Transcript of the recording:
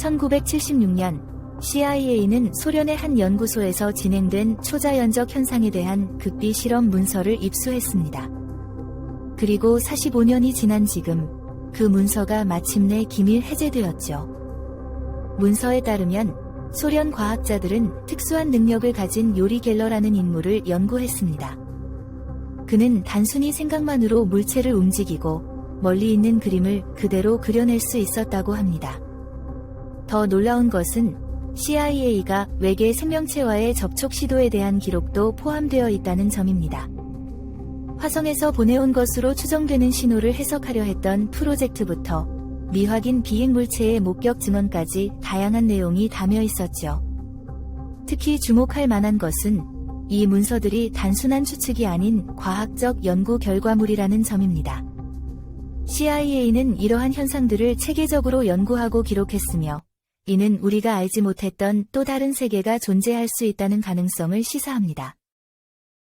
1976년 CIA는 소련의 한 연구소에서 진행된 초자연적 현상에 대한 극비 실험 문서를 입수했습니다. 그리고 45년이 지난 지금 그 문서가 마침내 기밀 해제되었죠. 문서에 따르면 소련 과학자들은 특수한 능력을 가진 요리 갤러라는 인물을 연구했습니다. 그는 단순히 생각만으로 물체를 움직이고 멀리 있는 그림을 그대로 그려낼 수 있었다고 합니다. 더 놀라운 것은 CIA가 외계 생명체와의 접촉 시도에 대한 기록도 포함되어 있다는 점입니다. 화성에서 보내온 것으로 추정되는 신호를 해석하려 했던 프로젝트부터 미확인 비행 물체의 목격 증언까지 다양한 내용이 담여 있었죠. 특히 주목할 만한 것은 이 문서들이 단순한 추측이 아닌 과학적 연구 결과물이라는 점입니다. CIA는 이러한 현상들을 체계적으로 연구하고 기록했으며 이는 우리가 알지 못했던 또 다른 세계가 존재할 수 있다는 가능성을 시사합니다.